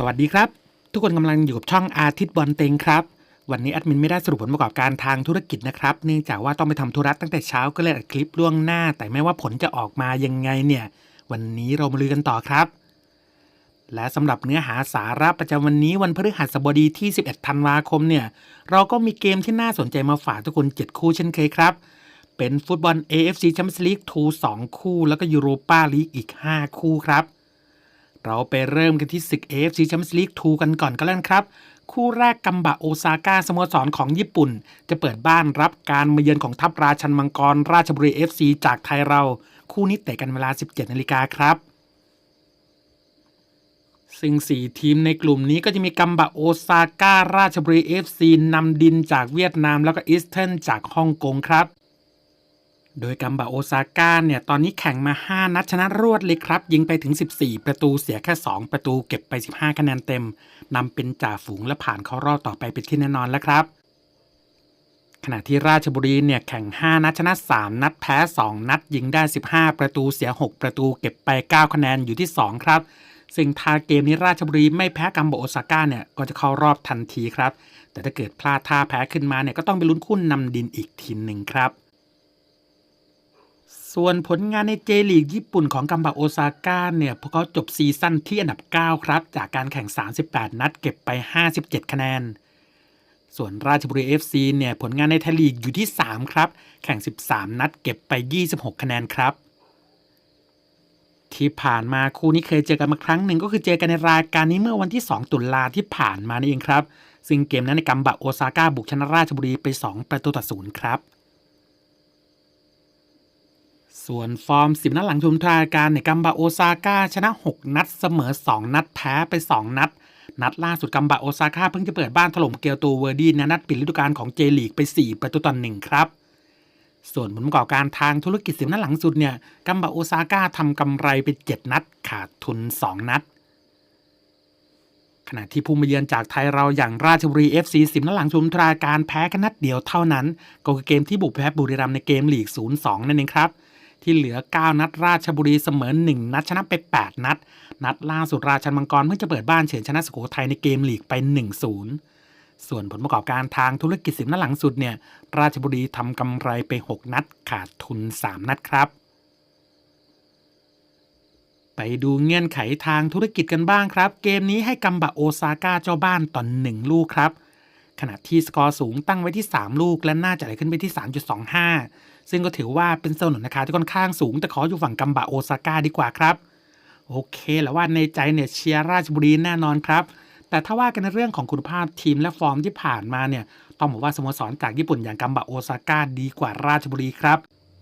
สวัสดีครับ ทุกคนกำลังอยู่กับช่องอาทิตย์บอลเต็งครับ วันนี้แอดมินไม่ได้สรุปผลประกอบการทางธุรกิจนะครับ เนื่องจากว่าต้องไปทำธุระตั้งแต่เช้าก็เลยอัดคลิปล่วงหน้า แต่ไม่ว่าผลจะออกมายังไงเนี่ย วันนี้เรามาลือกันต่อครับ และสำหรับเนื้อหาสาระประจำวันนี้วันพฤหัสบดีที่ 11 ธันวาคมเนี่ย เราก็มีเกมที่น่าสนใจมาฝากทุกคน 7 คู่เช่นเคยครับ เป็นฟุตบอล AFC Champions League 2 2 คู่ แล้วก็ยูโรปาลีกอีก 5 คู่ครับ เราไปเริ่มกันที่ศึก AFC Champions League 2 กันก่อนก็แล้วกันครับ คู่แรกกัมบะโอซาก้าสโมสรของญี่ปุ่น จะเปิดบ้านรับการมาเยือนของทัพราชันมังกร ราชบุรี FC จากไทยเรา คู่นี้เตะกันเวลา 17นาฬิกาครับซึ่ง 4 ทีมในกลุ่มนี้ก็จะมีกัมบะโอซาก้า ราชบุรี FC นำดินจากเวียดนามแล้วก็อีสเทิร์นจากฮ่องกงครับ โดยกัมบะโอซาก้าเนี่ยตอนนี้แข่งมา 5 นัดชนะรวดเลยครับ ยิงไปถึง 14 ประตูเสียแค่ 2 ประตูเก็บไป 15 คะแนนเต็มนำเป็นจ่าฝูงและผ่านเข้ารอบต่อไปเป็นที่แน่นอนแล้วครับ ขณะที่ราชบุรีเนี่ยแข่ง 5 นัดชนะ 3 นัดแพ้ 2 นัดยิงได้ 15 ประตูเสีย 6 ประตูเก็บไป 9 คะแนนอยู่ที่ 2 ครับซึ่งถ้าเกมนี้ราชบุรีไม่แพ้กัมบะโอซาก้าเนี่ยก็จะเข้ารอบทันทีครับ แต่ถ้าเกิดพลาดท่าแพ้ขึ้นมาเนี่ยก็ต้องไปลุ้นคู่นนำดินอีกทีหนึ่งครับ ส่วนผลงานในเจลีกญี่ปุ่นของกัมบะโอซาก้าเนี่ยพวกเขาจบซีซั่นที่อันดับ 9 ครับ จากการแข่ง 38 นัดเก็บไป 57 คะแนน ส่วนราชบุรี FC เนี่ยผลงานในไทยลีกอยู่ที่ 3 ครับ แข่ง 13 นัดเก็บไป 26 คะแนนครับ ที่ผ่านมาคู่นี้เคยเจอกันมาครั้งหนึ่งก็คือเจอกันในรายการนี้เมื่อวันที่ 2 ตุลาที่ผ่านมานี่เองครับ ซึ่งเกมนั้นในกัมบะโอซาก้าบุกชนะราชบุรีไป 2 ประตูต่อศูนย์ครับ ส่วนฟอร์ม 10 นัดหลังชุมทายการในกัมบะโอซาก้าชนะ 6 นัดเสมอ 2 นัดแพ้ไป 2 นัด นัดล่าสุดกัมบะโอซาก้าเพิ่งจะเปิดบ้านถล่มเกียวโตเวอร์ดีในนัดปิดฤดูกาลของเจลีกไป 4 ประตูต่อ1ครับ ส่วนผลประกอบการทางธุรกิจ 10 นัดหลังสุดเนี่ยกัมบะโอซาก้าทำกำไรไป 7 นัด ขาดทุน 2 นัดขณะที่ผู้มาเยือนจากไทยเราอย่างราชบุรี FC 10นัดหลังชุมทราการแพ้แค่นัดเดียวเท่านั้น ก็คือเกมที่บุกแพ้บุรีรัมย์ในเกมลีก 0-2 นั่นเองครับ ที่เหลือ 9 นัดราชบุรีเสมอ 1 นัดชนะไป 8 นัด นัดล่าสุดราชันมังกรเพิ่งจะเปิดบ้านเฉือนชนะสุโขทัยในเกมลีกไป 1-0 ส่วนผลประกอบการทางธุรกิจ10นัดหลังสุดเนี่ยราชบุรีทำกำไรไป 6 นัดขาดทุน 3 นัดครับไปดูเงื่อนไขทางธุรกิจกันบ้างครับ เกมนี้ให้กัมบะโอซาก้าเจ้าบ้านต่อ1ลูกครับ ขณะที่สกอร์สูงตั้งไว้ที่ 3 ลูกและน่าจะไหลขึ้นไปที่ 3.25 ซึ่งก็ถือว่าเป็นโซนหนุนราคาที่ค่อนข้างสูง แต่ขออยู่ฝั่งกัมบะโอซาก้าดีกว่าครับ โอเคแล้วว่าในใจเนี่ยเชียร์ราชบุรีแน่นอนครับ แต่ถ้าว่ากันในเรื่องของคุณภาพทีมและฟอร์มที่ผ่านมาเนี่ยต้องบอกว่าสโมสรจากญี่ปุ่นอย่างกัมบะโอซาก้าดีกว่าราชบุรีครับ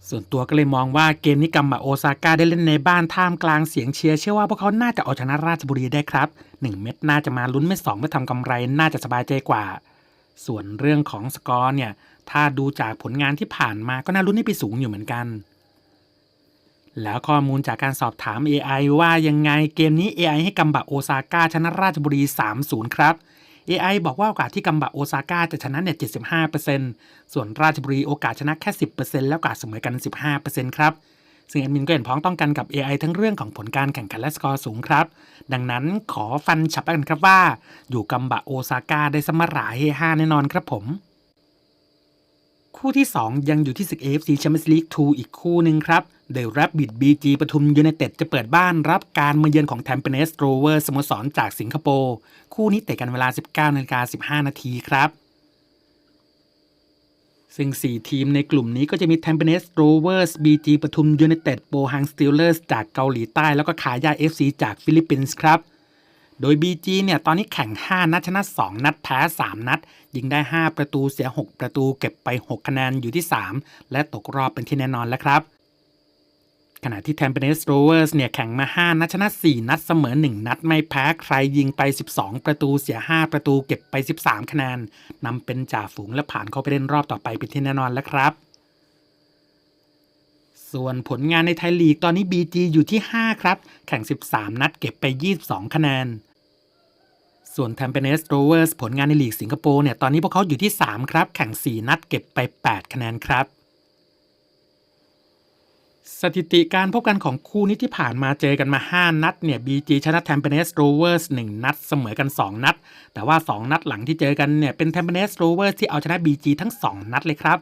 ส่วนตัวก็เลยมองว่าเกมนี้กัมบะโอซาก้าได้เล่นในบ้านท่ามกลางเสียงเชียร์เชื่อว่าพวกเขาน่าจะเอาชนะราชบุรีได้ครับ 1 เม็ดน่าจะมาลุ้นเม็ด2เพื่อทำกำไรน่าจะสบายใจกว่า ส่วนเรื่องของสกอร์เนี่ย ถ้าดูจากผลงานที่ผ่านมาก็น่าลุ้นให้ไปสูงอยู่เหมือนกัน แล้วข้อมูลจากการสอบถาม AI ว่ายังไงเกมนี้ AI ให้กัมบะโอซาก้าชนะราชบุรี 3-0 ครับ AI บอกว่าโอกาสที่กัมบะโอซาก้าจะชนะเนี่ย 75%ส่วนราชบุรีโอกาสชนะแค่ 10%แล้วโอกาสเสมอกัน 15%ครับ ซึ่งแอดมินก็เห็นพ้องต้องกันกับ AI ทั้งเรื่องของผลการแข่งขันและสกอร์สูงครับ ดังนั้นขอฟันฉับกันครับว่า อยู่กัมบะโอซาก้าได้สมรายเฮฮาแน่นอนครับผม คู่ที่ 2 ยังอยู่ที่ศึก AFC Champions League 2 อีกคู่หนึ่งครับ The Rabbit BG ปทุมยูไนเต็ดจะเปิดบ้านรับการมาเยือนของ Tampines Rovers สโมสรจากสิงคโปร์ คู่นี้เตะกันเวลา 19นาฬิกา15 นาทีครับ ซึ่ง 4 ทีมในกลุ่มนี้ก็จะมี Tampines Rovers BG ปทุมยูไนเต็ดโปฮังสติลเลอร์สจากเกาหลีใต้ แล้วก็ขายา FC จากฟิลิปปินส์ครับ โดย BG เนี่ยตอนนี้แข่ง 5 นัดชนะ 2 นัดแพ้ 3 นัด ยิงได้ 5 ประตูเสีย 6 ประตูเก็บไป 6 คะแนนอยู่ที่ 3 และตกรอบเป็นที่แน่นอนแล้วครับ ขณะที่ Tampines Rovers เนี่ยแข่งมา 5 นัดชนะ 4 นัดเสมอ 1 นัดไม่แพ้ใครยิงไป 12 ประตูเสีย 5 ประตูเก็บไป 13 คะแนนนำเป็นจ่าฝูงและผ่านเข้าไปเล่นรอบต่อไปเป็นที่แน่นอนแล้วครับส่วนผลงานในไทยลีกตอนนี้ BG อยู่ที่ 5 ครับ แข่ง 13 นัดเก็บไป 22 คะแนน ส่วน Tampines Rovers ผลงานในลีกสิงคโปร์เนี่ย ตอนนี้พวกเขาอยู่ที่ 3 ครับ แข่ง 4 นัดเก็บไป 8 คะแนนครับ สถิติการพบกันของคู่นี้ที่ผ่านมาเจอกันมา 5 นัดเนี่ย BG ชนะ Tampines Rovers 1 นัดเสมอกัน 2 นัด แต่ว่า 2 นัดหลังที่เจอกันเนี่ย เป็น Tampines Rovers ที่เอาชนะ BG ทั้ง 2 นัดเลยครับ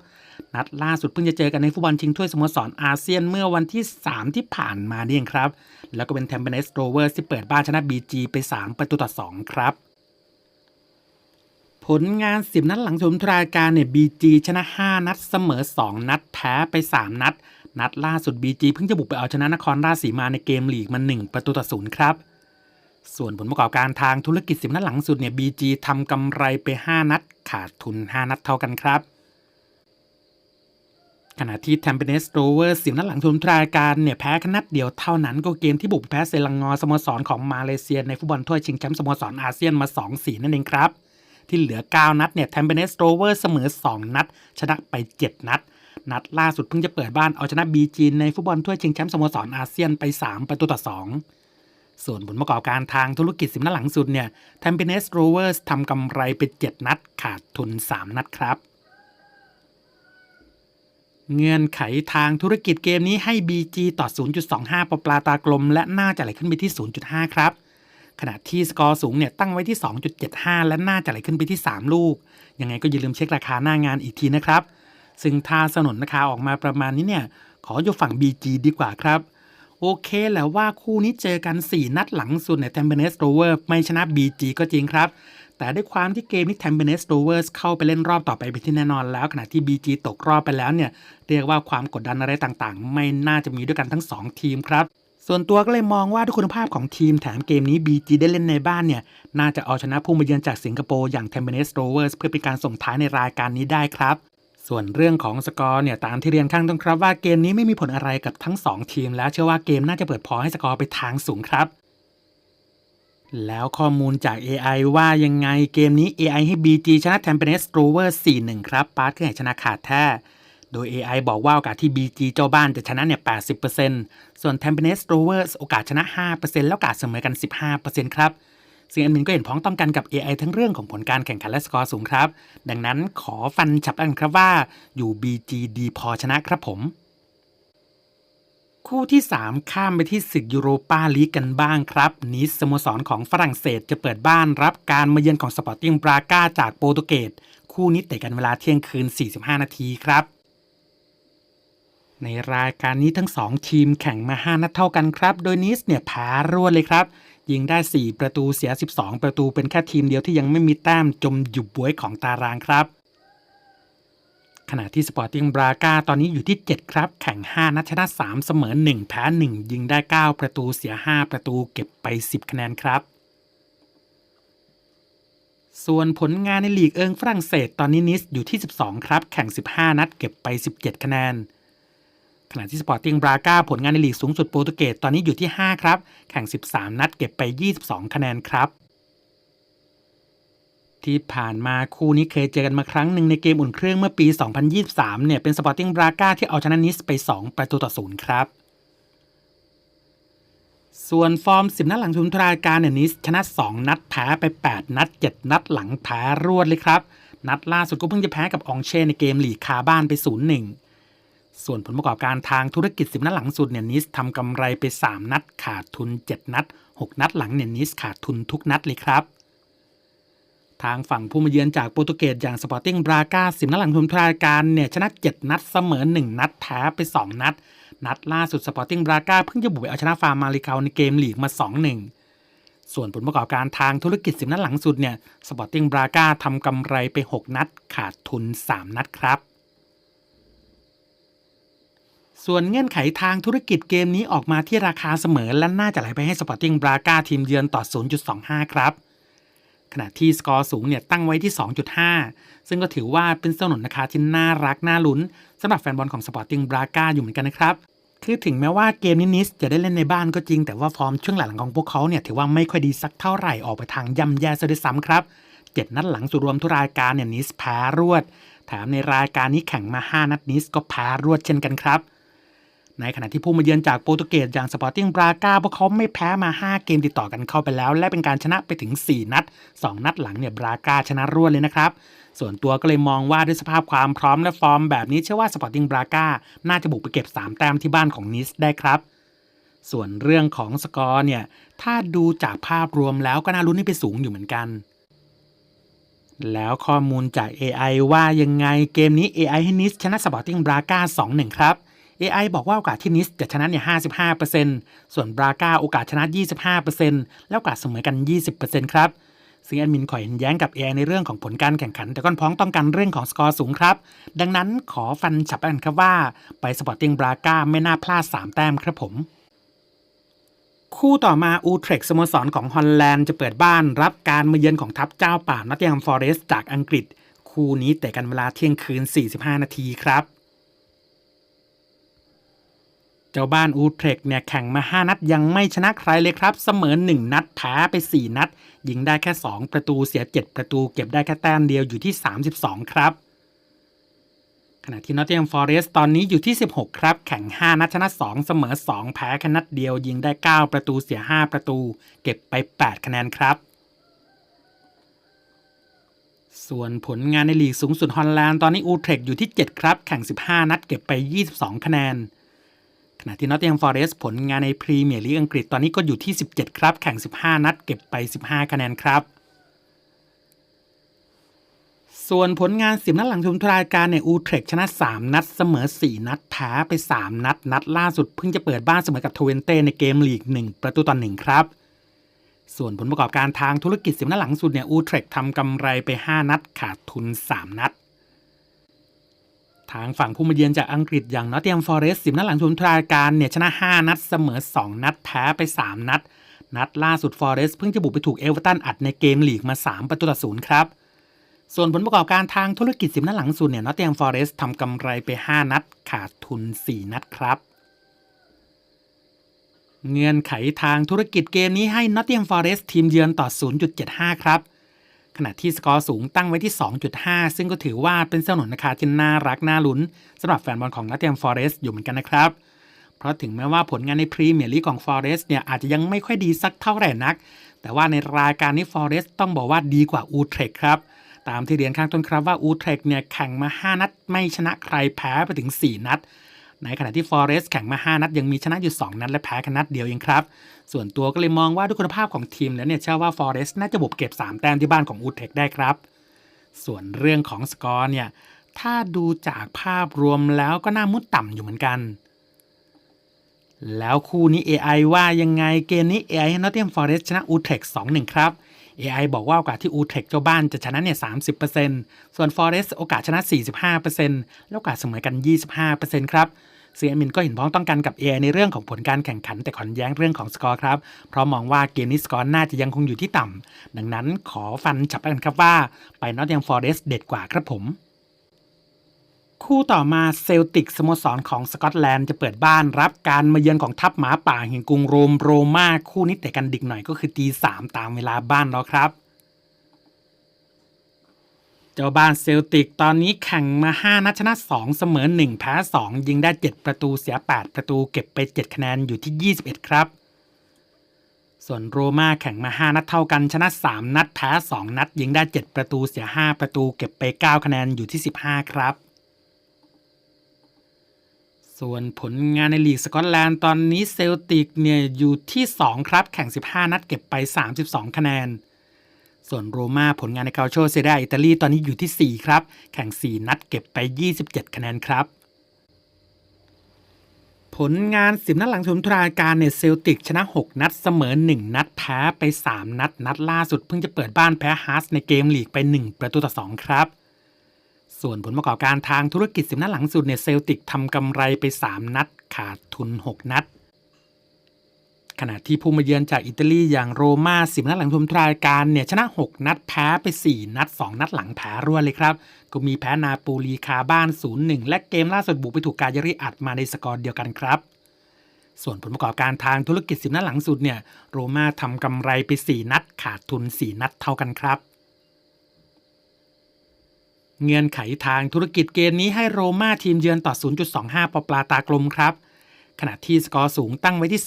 นัดล่าสุดเพิ่งจะเจอกันในฟุตบอลชิงถ้วยสโมสรอาเซียนเมื่อวันที่ 3 ที่ผ่านมานี่เองครับ แล้วก็เป็น Tampines Rovers ที่เปิดบ้านชนะ BG ไป 3 ประตูต่อ 2 ครับผลงาน 10 นัดหลังชมทรายการเนี่ย BG ชนะ 5 นัดเสมอ 2 นัดแพ้ไป 3 นัด นัดล่าสุด BG เพิ่งจะบุกไปเอาชนะนครราชสีมาในเกมลีกมา1ประตูต่อศูนย์ครับ ส่วนผลประกอบการทางธุรกิจ10นัดหลังสุดเนี่ย BG ทำกำไรไป 5 นัด ขาดทุน 5 นัดเท่ากันครับขณะที่ Tampines Rovers 10นัดหลังชมทรายการเนี่ยแพ้แค่นัดเดียวเท่านั้นก็เกมที่บุกแพ้เซลังงอสโมสรของมาเลเซียในฟุตบอลถ้วยชิงแชมป์สโมสรอาเซียนมา 2-4 นั่นเองครับ ที่เหลือ 9 นัดเนี่ย Tampines r o v e r เสมอ 2 นัด ชนะไป 7 นัด นัดล่าสุดเพิ่งจะเปิดบ้านเอาชนะ BG ในฟุตบอลถ้วยชิงแชมป์สโมสรอาเซียนไป 3 ประตูต่อ 2 ส่วนผลประกอบการทางธุรกิจสิบนัดหลังสุดเนี่ย Tampines Rovers ทำกำไรไป 7 นัดขาดทุน 3 นัดครับ เงื่อนไขทางธุรกิจเกมนี้ให้ BG ต่อ 0.25 ปลาปลาตากลม และน่าจะไหลขึ้นไปที่ 0.5 ครับขณะที่สกอร์สูงเนี่ยตั้งไว้ที่ 2.75 และน่าจะไหลขึ้นไปที่ 3 ลูก ยังไงก็อย่าลืมเช็คราคาหน้างานอีกทีนะครับ ซึ่งถ้าสนนราคาออกมาประมาณนี้เนี่ย ขออยู่ฝั่ง BG ดีกว่าครับ โอเคแหละวว่าคู่นี้เจอกัน 4 นัดหลังสุดใน Tampines Rovers ไม่ชนะ BG ก็จริงครับ แต่ด้วยความที่เกมนี้ Tampines Rovers เข้าไปเล่นรอบต่อไปเป็นที่แน่นอนแล้ว ขณะที่ BG ตกรอบไปแล้วเนี่ย เรียกว่าความกดดันอะไรต่างๆ ไม่น่าจะมีด้วยกันทั้ง 2 ทีมครับส่วนตัวก็เลยมองว่าด้วยคุณภาพของทีมแถมเกมนี้ BG ได้เล่นในบ้านเนี่ย น่าจะเอาชนะผู้มาเยือนจากสิงคโปร์อย่าง Tampines Rovers เพื่อเป็นการส่งท้ายในรายการนี้ได้ครับ ส่วนเรื่องของสกอร์เนี่ยตามที่เรียนข้างต้นครับว่าเกมนี้ไม่มีผลอะไรกับทั้ง 2 ทีม แล้วเชื่อว่าเกมน่าจะเปิดพอให้สกอร์ไปทางสูงครับ แล้วข้อมูลจาก AI ว่ายังไงเกมนี้ AI ให้ BG ชนะ Tampines Rovers 4-1 ครับปาร์ตก็ให้ชนะขาดแท้โดย AI บอกว่าโอกาสที่ BG เจ้าบ้านจะชนะเนี่ย 80%ส่วน Tampines Rovers โอกาสชนะ 5%แล้วโอกาสเสมอกัน 15%ครับ ซึ่งแอดมินก็เห็นพ้องต้องกันกับ AI ทั้งเรื่องของผลการแข่งขันและสกอร์สูงครับ ดังนั้นขอฟันฉับอันครับว่าอยู่ BG ดีพอชนะครับผม คู่ที่ 3 ข้ามไปที่ศึกยูโรปาลีกกันบ้างครับ นิสสโมสรของฝรั่งเศสจะเปิดบ้านรับการมาเยือนของสปอร์ติ้งบราก้าจากโปรตุเกสคู่นี้เตะกันเวลาเที่ยงคืน 45 นาทีครับในรายการนี้ทั้ง 2 ทีมแข่งมา 5 นัดเท่ากันครับ โดยนิสเนี่ยแพ้รวดเลยครับ ยิงได้ 4 ประตูเสีย 12 ประตูเป็นแค่ทีมเดียวที่ยังไม่มีแต้มจมอยู่บวยของตารางครับ ขณะที่สปอร์ติ้งบรากาตอนนี้อยู่ที่ 7 ครับ แข่ง 5 นัดชนะ 3 เสมอ 1 แพ้ 1 ยิงได้ 9 ประตูเสีย 5 ประตูเก็บไป 10 คะแนนครับส่วนผลงานในลีกเอิงฝรั่งเศสตอนนี้นิสอยู่ที่ 12 ครับ แข่ง 15 นัดเก็บไป 17 คะแนน ขณะที่สปอร์ติ้งบราก้าผลงานในลีกสูงสุดโปรตุเกสตอนนี้อยู่ที่ 5 ครับ แข่ง 13 นัดเก็บไป 22 คะแนนครับ ที่ผ่านมาคู่นี้เคยเจอกันมาครั้งหนึ่งในเกมอุ่นเครื่องเมื่อปี 2023 เนี่ยเป็นสปอร์ติ้งบราก้าที่เอาชนะนิสไป 2 ประตูต่อศูนย์ครับส่วนฟอร์ม 10 นัดหลังชุมทรายการเนี่ยนิสชนะ 2 นัดแพ้ไป 8 นัด 7 นัดหลังแพ้รวดเลยครับ นัดล่าสุดก็เพิ่งจะแพ้กับองเช่ในเกมหลีกคาบ้านไป 0-1 ส่วนผลประกอบการทางธุรกิจ 10 นัดหลังสุดเนี่ยนิสทำกำไรไป 3 นัดขาดทุน 7 นัด 6 นัดหลังเนี่ยนิสขาดทุนทุกนัดเลยครับ ทางฝั่งผู้มาเยือนจากโปรตุเกสอย่างสปอร์ติ้งบราก้าสิบนัดหลังทุนรายการเนี่ยชนะ 7 นัดเสมอ 1 นัดแพ้ไป 2 นัด นัดล่าสุดสปอร์ติ้งบราก้าเพิ่งจะบุกเอาชนะฟาร์มาริเกาในเกมลีกมา 2-1ส่วนผลประกอบการทางธุรกิจสิบนัดหลังสุดเนี่ย สปอร์ติ้งบราก้าทำกำไรไป 6 นัด ขาดทุน 3 นัดครับ ส่วนเงื่อนไขทางธุรกิจเกมนี้ออกมาที่ราคาเสมอและน่าจะไหลไปให้สปอร์ติ้งบราก้าทีมเยือนต่อ 0.25 ครับ ขณะที่สกอร์สูงเนี่ยตั้งไว้ที่ 2.5 ซึ่งก็ถือว่าเป็นสนนราคาที่น่ารักน่าลุ้นสำหรับแฟนบอลของสปอร์ติ้งบราก้าอยู่เหมือนกันนะครับคือถึงแม้ว่าเกมนี้นิสจะได้เล่นในบ้านก็จริง แต่ว่าฟอร์มช่วงหลังของพวกเขาเนี่ยถือว่าไม่ค่อยดีสักเท่าไหร่ออกไปทางย่ำแย่ซะด้วยซ้ำครับเจ็ดนัดหลังสุดรวมทุกรายการเนี่ยนิสแพ้รวดแถมในรายการนี้แข่งมา 5 นัดนิสก็แพ้รวดเช่นกันครับ ในขณะที่ผู้มาเยือนจากโปรตุเกสอย่างสปอร์ติ้งบรากาพวกเขาไม่แพ้มา 5 เกมติดต่อกันเข้าไปแล้ว และเป็นการชนะไปถึง 4 นัด 2 นัดหลังเนี่ยบรากาชนะรวดเลยนะครับ ส่วนตัวก็เลยมองว่าด้วยสภาพความพร้อมและฟอร์มแบบนี้เชื่อว่าสปอร์ติ้งบรากาน่าจะบุกไปเก็บ 3 แต้มที่บ้านของนิสได้ครับส่วนเรื่องของสกอร์เนี่ย ถ้าดูจากภาพรวมแล้วก็น่าลุ้นให้ไปสูงอยู่เหมือนกัน แล้วข้อมูลจาก AI ว่ายังไงเกมนี้ AI ให้นิสชนะสปอร์ติ้งบราก้า2-1 ครับ AI บอกว่าโอกาสที่นิสจะชนะเนี่ย55%ส่วนบราก้าโอกาสชนะ 25%แล้วโอกาสเสมอกัน 20%ครับซึ่งแอดมินขอเห็นแย้งกับ AI ในเรื่องของผลการแข่งขัน แต่ก้อนพ้องต้องการเรื่องของสกอร์สูงครับ ดังนั้นขอฟันฉับกันครับว่า ไปสปอร์ติ้งบราก้าไม่น่าพลาด 3 แต้มครับผม คู่ต่อมาอูเทรกสโมสรของฮอลแลนด์จะเปิดบ้านรับการมาเยือนของทัพเจ้าป่านอตติงแฮมฟอเรสต์จากอังกฤษ คู่นี้เตะกันเวลาเที่ยงคืน 45 นาทีครับ เจ้าบ้านอูเทรกเนี่ยแข่งมา 5 นัดยังไม่ชนะใครเลยครับ เสมอ 1 นัดแพ้ไป 4 นัด ยิงได้แค่ 2 ประตูเสีย 7 ประตูเก็บได้แค่แต้มเดียวอยู่ที่ 32 ครับ ขณะที่นอตติงแฮมฟอร์เรสต์ตอนนี้อยู่ที่ 16 ครับ แข่ง 5 นัดชนะ 2 เสมอ 2 แพ้แค่นัดเดียว ยิงได้ 9 ประตูเสีย 5 ประตู เก็บไป 8 คะแนนครับส่วนผลงานในลีกสูงสุดฮอลแลนด์ตอนนี้อูเทรกอยู่ที่ 7 ครับ แข่ง 15 นัดเก็บไป 22 คะแนน ขณะที่นอตติงแฮมฟอเรสผลงานในพรีเมียร์ลีกอังกฤษตอนนี้ก็อยู่ที่ 17 ครับ แข่ง 15 นัดเก็บไป 15 คะแนนครับ ส่วนผลงานสิบนัดหลังชมทรายการเนี่ยอูเทรกชนะ 3 นัดเสมอ 4 นัดแพ้ไป 3 นัด นัดล่าสุดเพิ่งจะเปิดบ้านเสมอกับทเวนเต้ในเกมลีก 1 ประตูต่อ1ครับส่วนผลประกอบการทางธุรกิจสิบนัดหลังสุดเนี่ยอูเทรกทำกำไรไป 5 นัดขาดทุน 3 นัด ทางฝั่งผู้มาเยือนจากอังกฤษอย่างนอตติงแฮมฟอเรสต์สิบนัดหลังชมทรายการเนี่ยชนะ 5 นัดเสมอ 2 นัดแพ้ไป 3 นัด นัดล่าสุดฟอเรสต์เพิ่งจะบุกไปถูกเอเวอร์ตันอัดในเกมลีกมา 3 ประตูต่อศูนย์ครับ ส่วนผลประกอบการทางธุรกิจสิบนัดหลังสุดเนี่ยนอตติงแฮมฟอเรสต์ทำกำไรไป 5 นัด ขาดทุน 4 นัดครับเงื่อนไขทางธุรกิจเกมนี้ให้ Nottingham Forest ทีมเยือนต่อ 0.75 ครับ ขณะที่สกอร์สูงตั้งไว้ที่ 2.5 ซึ่งก็ถือว่าเป็นสนุนราคาที่น่ารักน่าลุ้นสำหรับแฟนบอลของ Nottingham Forest อยู่เหมือนกันนะครับ เพราะถึงแม้ว่าผลงานในพรีเมียร์ลีกของ Forest เนี่ยอาจจะยังไม่ค่อยดีสักเท่าไหร่นัก แต่ว่าในรายการนี้ Forest ต้องบอกว่าดีกว่า Utrecht ครับ ตามที่เรียนข้างต้นครับว่า Utrecht เนี่ยแข่งมา 5 นัดไม่ชนะใครแพ้ไปถึง 4 นัด ในขณะที่ Forest แข่งมา 5 นัด ยังมีชนะอยู่ 2 นัด และแพ้แค่นัดเดียวเองครับ ส่วนตัวก็เลยมองว่าด้วยคุณภาพของทีมแล้วเนี่ยเชื่อว่า Forest น่าจะบุกเก็บ 3 แต้มที่บ้านของ Utrecht ได้ครับ ส่วนเรื่องของสกอร์เนี่ยถ้าดูจากภาพรวมแล้วก็น่ามุดต่ำอยู่เหมือนกัน แล้วคู่นี้ AI ว่ายังไงเกมนี้ AI ให้ Nottingham Forest ชนะ Utrecht 2-1 ครับ AI บอกว่าโอกาสที่ Utrecht เจ้าบ้านจะชนะเนี่ย 30%ส่วน Forest โอกาสชนะ 45%แล้วโอกาสเสมอกัน 25%ครับ ซึ่งแอมินก็เห็นพ้องต้องกันกับ AI ในเรื่องของผลการแข่งขันแต่ขอนแย้งเรื่องของสกอร์ครับ เพราะมองว่าเกมนี้สกอร์น่าจะยังคงอยู่ที่ต่ำ ดังนั้นขอฟันจับกันครับว่าไป Nottingham Forest เด็ดกว่าครับผมคู่ต่อมาเซลติกสโมสรของสกอตแลนด์จะเปิดบ้านรับการมาเยือนของทัพหมาป่าแห่งกรุงโรมโรมาคู่นี้แต่กันดิกหน่อยก็คือตีสามตามเวลาบ้านเราครับ เจ้าบ้านเซลติกตอนนี้แข่งมา 5 นัดชนะ 2 เสมอ 1 แพ้ 2 ยิงได้ 7 ประตูเสีย 8 ประตูเก็บไป 7 คะแนนอยู่ที่ 21 ครับ ส่วนโรม่าแข่งมา 5 นัดเท่ากันชนะ 3 นัดแพ้ 2 นัด ยิงได้ 7 ประตูเสีย 5 ประตูเก็บไป 9 คะแนนอยู่ที่ 15 ครับ ส่วนผลงานในลีกสกอตแลนด์ตอนนี้เซลติกเนี่ยอยู่ที่ 2 ครับ แข่ง 15 นัดเก็บไป 32 คะแนน ส่วนโรม่าผลงานในคาโชเซเดอิตาลีตอนนี้อยู่ที่ 4 ครับ แข่ง 4 นัดเก็บไป 27 คะแนนครับ ผลงาน 10 นัดหลังชมทราการเนี่ยเซลติกชนะ 6 นัดเสมอ 1 นัดแพ้ไป 3 นัด นัดล่าสุดเพิ่งจะเปิดบ้านแพ้ฮาร์สในเกมลีกไป 1 ประตูต่อ 2 ครับส่วนผลประกอบการทางธุรกิจ10นัดหลังสุดเนี่ยเซลติกทำกำไรไป 3 นัด ขาดทุน 6 นัด ขณะที่ผู้มาเยือนจากอิตาลีอย่างโรม่า10นัดหลังชมทรายการเนี่ยชนะ 6 นัดแพ้ไป 4 นัด 2 นัดหลังแพ้รวดเลยครับ ก็มีแพ้นาโปลีคาบ้าน 0-1 และเกมล่าสุดบุกไปถูกกาเยริอัดมาในสกอร์เดียวกันครับส่วนผลประกอบการทางธุรกิจ10นัดหลังสุดเนี่ยโรม่าทำกำไรไป 4 นัดขาดทุน 4 นัดเท่ากันครับ เงื่อนไขทางธุรกิจเกมนี้ให้โรม่าทีมเยือนต่อ 0.25 ปอปลาตากลมครับ ขณะที่สกอร์สูงตั้งไว้ที่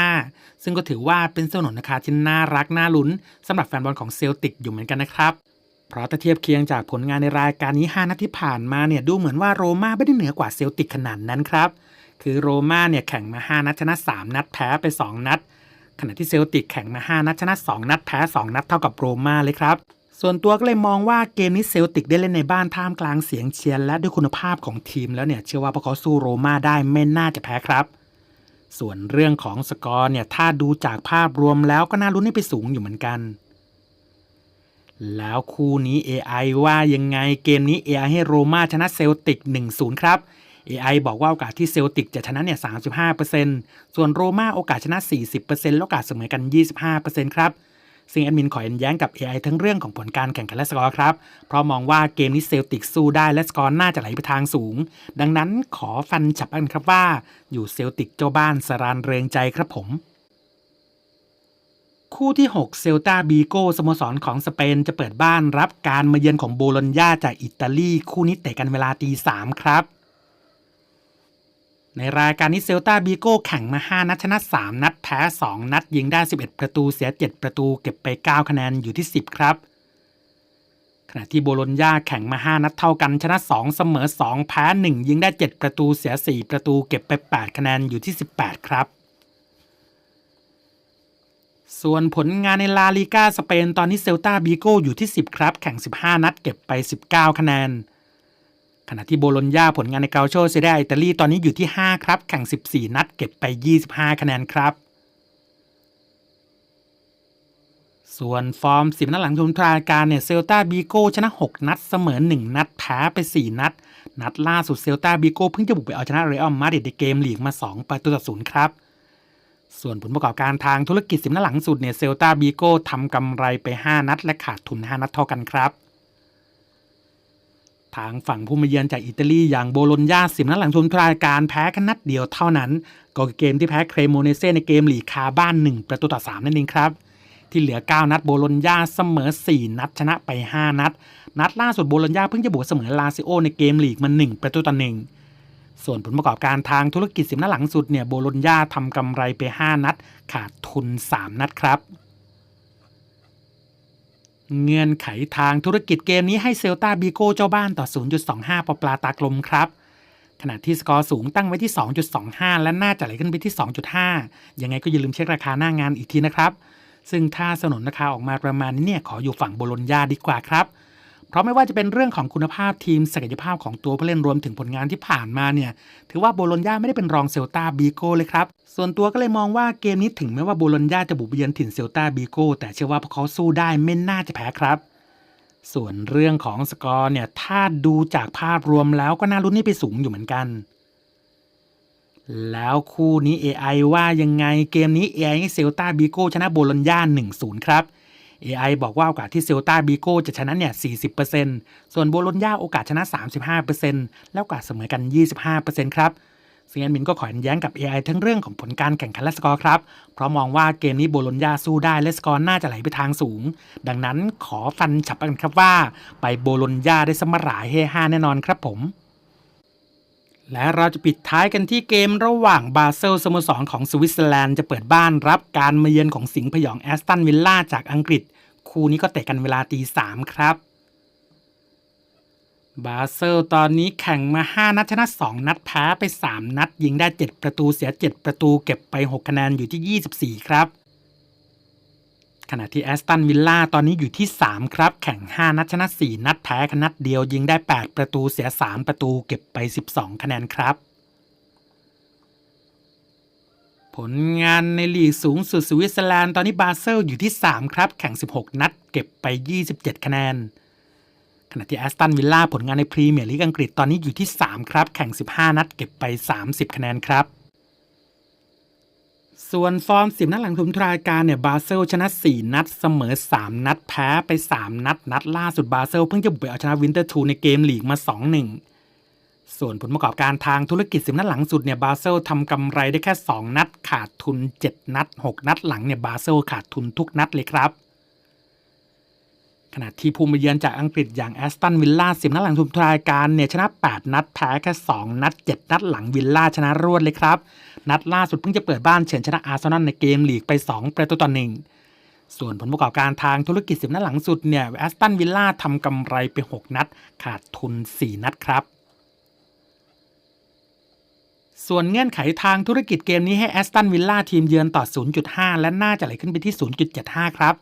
2.5 ซึ่งก็ถือว่าเป็นสนนราคาที่น่ารักน่าลุ้นสำหรับแฟนบอลของเซลติกอยู่เหมือนกันนะครับ เพราะถ้าเทียบเคียงจากผลงานในรายการนี้ 5นัดที่ผ่านมาเนี่ยดูเหมือนว่าโรม่าไม่ได้เหนือกว่าเซลติกขนาดนั้นครับ คือโรม่าเนี่ยแข่งมา 5 นัดชนะ 3 นัดแพ้ไป 2 นัด ขณะที่เซลติกแข่งมา 5 นัดชนะ 2 นัดแพ้ 2 นัดเท่ากับโรม่าเลยครับ ส่วนตัวก็เลยมองว่าเกมนี้เซลติกได้เล่นในบ้านท่ามกลางเสียงเชียร์และด้วยคุณภาพของทีมแล้วเนี่ย เชื่อว่าพวกเขาสู้โรม่าได้ไม่น่าจะแพ้ครับ ส่วนเรื่องของสกอร์เนี่ย ถ้าดูจากภาพรวมแล้วก็น่าลุ้นให้ไปสูงอยู่เหมือนกัน แล้วคู่นี้ AI ว่ายังไงเกมนี้ AI ให้โรม่าชนะเซลติก 1-0 ครับ AI บอกว่าโอกาสที่เซลติกจะชนะเนี่ย 35%ส่วนโรม่าโอกาสชนะ 40%แล้วโอกาสเสมอกัน 25%ครับ ซึ่งแอดมินขอยันแย้งกับ AI ทั้งเรื่องของผลการแข่งขันและสกอร์ครับ เพราะมองว่าเกมนี้เซลติกสู้ได้และสกอร์น่าจะไหลไปทางสูง ดังนั้นขอฟันฉับกันครับว่า อยู่เซลติกเจ้าบ้านสรานเริงใจครับผม คู่ที่ 6 เซลตาบีโกสโมสรของสเปนจะเปิดบ้านรับการมาเยือนของโบโลญญาจากอิตาลี คู่นี้เตะกันเวลาตีสามครับ ในรายการนี้เซลตาบีโก้แข่งมา 5 นัดชนะ 3 นัดแพ้ 2 นัดยิงได้ 11 ประตูเสีย 7 ประตูเก็บไป 9 คะแนนอยู่ที่ 10 ครับ ขณะที่โบโลญญาแข่งมา 5 นัดเท่ากันชนะ 2 เสมอ 2 แพ้ 1 ยิงได้ 7 ประตูเสีย 4 ประตูเก็บไป 8 คะแนนอยู่ที่ 18 ครับ ส่วนผลงานในลาลิกาสเปนตอนนี้เซลตาบีโก้อยู่ที่ 10 ครับ แข่ง 15 นัดเก็บไป 19 คะแนน ขณะที่โบโลญญาผลงานในเกาโชเซเรียอิตาลีตอนนี้อยู่ที่ 5 ครับ แข่ง 14 นัดเก็บไป 25 คะแนนครับ ส่วนฟอร์มสิบนัดหลังทุนทราการเนี่ยเซลตาบีโกชนะ 6 นัดเสมอ 1 นัดแพ้ไป 4 นัด นัดล่าสุดเซลตาบีโกเพิ่งจะบุกไปเอาชนะเรอัลมาดริดในเกมลีกมา 2 ประตูต่อศูนย์ครับส่วนผลประกอบการทางธุรกิจสิบนัดหลังสุดเนี่ยเซลตาบีโกทำกำไรไป 5 นัด และขาดทุน 5 นัดเท่ากันครับ ทางฝั่งผู้มาเยือนจากอิตาลีอย่างโบโลญญาสิบนัดหลังทุนรายการแพ้กันนัดเดียวเท่านั้นก็เกมที่แพ้เครโมเนเซ่ในเกมหลีคาบ้าน 1 ประตูต่อ3นั่นเองครับ ที่เหลือ 9 นัดโบโลญญาเสมอ 4 นัดชนะไป 5 นัด นัดล่าสุดโบโลญญาเพิ่งจะบวกเสมอลาซิโอในเกมลีกมา 1 ประตูต่อ1ส่วนผลประกอบการทางธุรกิจสิบนัดหลังสุดเนี่ยโบโลญญาทำกำไรไป 5 นัด ขาดทุน 3 นัดครับ เงื่อนไขทางธุรกิจเกมนี้ให้เซลตาบีโกเจ้าบ้านต่อ 0.25 ปอปลาตากลมครับ ขณะที่สกอร์สูงตั้งไว้ที่ 2.25 และน่าจะไหลขึ้นไปที่ 2.5 ยังไงก็อย่าลืมเช็คราคาหน้างานอีกทีนะครับ ซึ่งถ้าสนนราคาออกมาประมาณนี้เนี่ยขออยู่ฝั่งโบโลญญาดีกว่าครับ เพราะไม่ว่าจะเป็นเรื่องของคุณภาพทีมศักยภาพของตัวผู้เล่นรวมถึงผลงานที่ผ่านมาเนี่ย ถือว่าโบโลญญาไม่ได้เป็นรองเซลตาบีโก้เลยครับ ส่วนตัวก็เลยมองว่าเกมนี้ถึงแม้ว่าโบโลญญาจะบุกเยือนถิ่นเซลตาบีโก้แต่เชื่อว่าพวกเขาสู้ได้ไม่น่าจะแพ้ครับ ส่วนเรื่องของสกอร์เนี่ยถ้าดูจากภาพรวมแล้วก็น่าลุ้นให้ไปสูงอยู่เหมือนกัน แล้วคู่นี้ AI ว่ายังไงเกมนี้ AI ให้เซลตาบีโก้ชนะโบโลญญา1-0 ครับ AI บอกว่าโอกาสที่เซลตาบีโกจะชนะเนี่ย 40%ส่วนโบโลญญาโอกาสชนะ 35%แล้วโอกาสเสมอกัน 25%ครับซึ่งแอดมินก็ขอแย้งกับ AI ทั้งเรื่องของผลการแข่งขันและสกอร์ครับ เพราะมองว่าเกมนี้โบโลญญาสู้ได้และสกอร์น่าจะไหลไปทางสูง ดังนั้นขอฟันฉับกันครับว่า ไปโบโลญญาได้สมรายเฮฮาแน่นอนครับผม และเราจะปิดท้ายกันที่เกมระหว่างบาเซลสโมสรของสวิตเซอร์แลนด์จะเปิดบ้านรับการมาเยือนของสิงห์พยองแอสตันวิลล่าจากอังกฤษ คู่นี้ก็เตะกันเวลาตีสามครับ บาเซลตอนนี้แข่งมา 5 นัดชนะ 2 นัดแพ้ไป 3 นัดยิงได้ 7 ประตูเสีย 7 ประตูเก็บไป 6 คะแนนอยู่ที่ 24 ครับ ขณะที่แอสตันวิลล่าตอนนี้อยู่ที่ 3 ครับ แข่ง 5 นัดชนะ 4 นัดแพ้คนัดเดียว ยิงได้ 8 ประตูเสีย 3 ประตูเก็บไป 12 คะแนนครับ ผลงานในลีกสูงสุดสวิตเซอร์แลนด์ตอนนี้บาเซลอยู่ที่ 3 ครับ แข่ง 16 นัดเก็บไป 27 คะแนน ขณะที่แอสตันวิลล่าผลงานในพรีเมียร์ลีกอังกฤษตอนนี้อยู่ที่ 3 ครับ แข่ง 15 นัดเก็บไป 30 คะแนนครับ ส่วนฟอร์มสิบนัดหลังทุนรายการเนี่ยบาเซลชนะ 4 นัดเสมอ 3 นัดแพ้ไป 3 นัด นัดล่าสุดบาเซลเพิ่งจะบุกไปเอาชนะวินเตอร์ทูในเกมลีกมา 2-1 ส่วนผลประกอบการทางธุรกิจสิบนัดหลังสุดเนี่ยบาเซลทำกำไรได้แค่ 2 นัดขาดทุน 7 นัด 6 นัดหลังเนี่ยบาเซลขาดทุนทุกนัดเลยครับ ขณะที่ผู้มาเยือนจากอังกฤษอย่างแอสตันวิลล่า10นัดหลังทุกรายการเนี่ยชนะ 8 นัดแพ้แค่ 2 นัด 7 นัดหลังวิลล่าชนะรวดเลยครับ นัดล่าสุดเพิ่งจะเปิดบ้านเฉือนชนะอาร์เซนอลในเกมลีกไป 2 ประตูต่อหนึ่งส่วนผลประกอบการทางธุรกิจ10นัดหลังสุดเนี่ยแอสตันวิลล่าทำกำไรไป 6 นัด ขาดทุน 4 นัดครับส่วนเงื่อนไขทางธุรกิจเกมนี้ให้แอสตันวิลล่าทีมเยือนต่อ 0.5 และน่าจะไหลขึ้นไปที่ 0.75 ครับ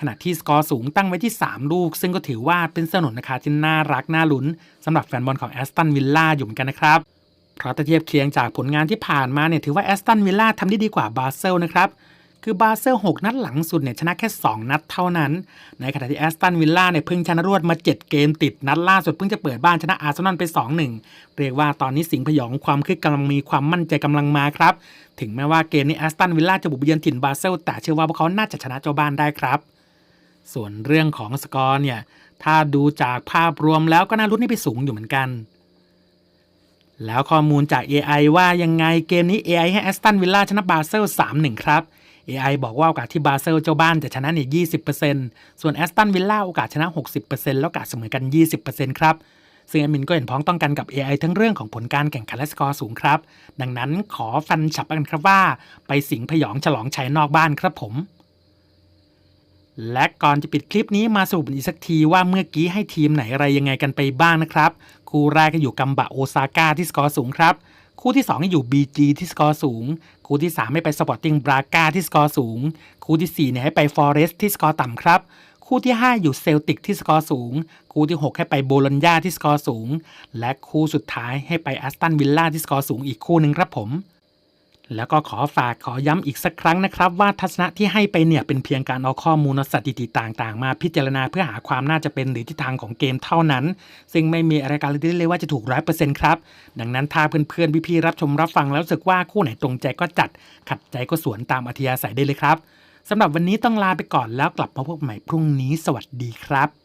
ขณะที่สกอร์สูงตั้งไว้ที่ 3 ลูก ซึ่งก็ถือว่าเป็นสนุนราคาที่น่ารักน่าลุ้นสำหรับแฟนบอลของแอสตันวิลล่าอยู่เหมือนกันนะครับ เพราะถ้าเทียบเคียงจากผลงานที่ผ่านมาเนี่ยถือว่าแอสตันวิลล่าทำได้ดีกว่าบาเซลนะครับ คือบาเซล6นัดหลังสุดเนี่ยชนะแค่ 2 นัดเท่านั้น ในขณะที่แอสตันวิลล่าเนี่ยเพิ่งชนะรวดมา 7 เกมติดนัดล่าสุดเพิ่งจะเปิดบ้านชนะอาร์เซนอลไป 2-1 เรียกว่าตอนนี้สิงห์พยองความคึกกำลังมีความมั่นใจกำลังมาครับ ถึงแม้ว่าเกมนี้แอสตันวิลล่าจะบุกเยือนถิ่นบาเซลแต่เชื่อว่าพวกเขาน่าจะชนะเจ้าบ้านได้ครับ ส่วนเรื่องของสกอร์เนี่ย ถ้าดูจากภาพรวมแล้วก็น่ารุ้นให้ไปสูงอยู่เหมือนกัน แล้วข้อมูลจาก AI ว่ายังไงเกมนี้ AI ให้แอสตันวิลล่าชนะบาเซล3-1 ครับ AI บอกว่าโอกาสที่บาเซลเจ้าบ้านจะชนะเนี่ย20%ส่วนแอสตันวิลล่าโอกาสชนะ 60%แล้วโอกาสเสมอกัน 20%ครับ ซึ่งแอดมินก็เห็นพ้องต้องกันกับ AI ทั้งเรื่องของผลการแข่งขันและสกอร์สูงครับ ดังนั้นขอฟันฉับกันครับว่า ไปสิงห์พยองฉลองชัยนอกบ้านครับผม และก่อนจะปิดคลิปนี้มาสรุปอีกสักทีว่าเมื่อกี้ให้ทีมไหนอะไรยังไงกันไปบ้างนะครับ คู่แรกก็อยู่กัมบะโอซาก้าที่สกอร์สูงครับ คู่ที่2ให้อยู่ BG ที่สกอร์สูง คู่ที่ 3 ให้ไปสปอร์ติ้งบราก้าที่สกอร์สูง คู่ที่4เนี่ยให้ไปฟอเรสที่สกอร์ต่ำครับคู่ที่ 5 อยู่เซลติกที่สกอร์สูง คู่ที่ 6 ให้ไปโบโลญญาที่สกอร์สูง และคู่สุดท้ายให้ไปแอสตันวิลล่าที่สกอร์สูงอีกคู่หนึ่งครับผม แล้วก็ขอฝากขอย้ำอีกสักครั้งนะครับ ว่าทัศนะที่ให้ไปเนี่ยเป็นเพียงการเอาข้อมูลสถิติต่างๆ มาพิจารณาเพื่อหาความน่าจะเป็นหรือทิศทางของเกมเท่านั้น ซึ่งไม่มีอะไรการันตีได้เลยว่าจะถูกร้อยเปอร์เซ็นต์ครับ ดังนั้นถ้าเพื่อนๆพี่ๆรับชมรับฟังแล้วรู้สึกว่าคู่ไหนตรงใจก็จัด ขัดใจก็สวนตามอัธยาศัยได้เลยครับสำหรับวันนี้ต้องลาไปก่อนแล้วกลับมาพบใหม่พรุ่งนี้ สวัสดีครับ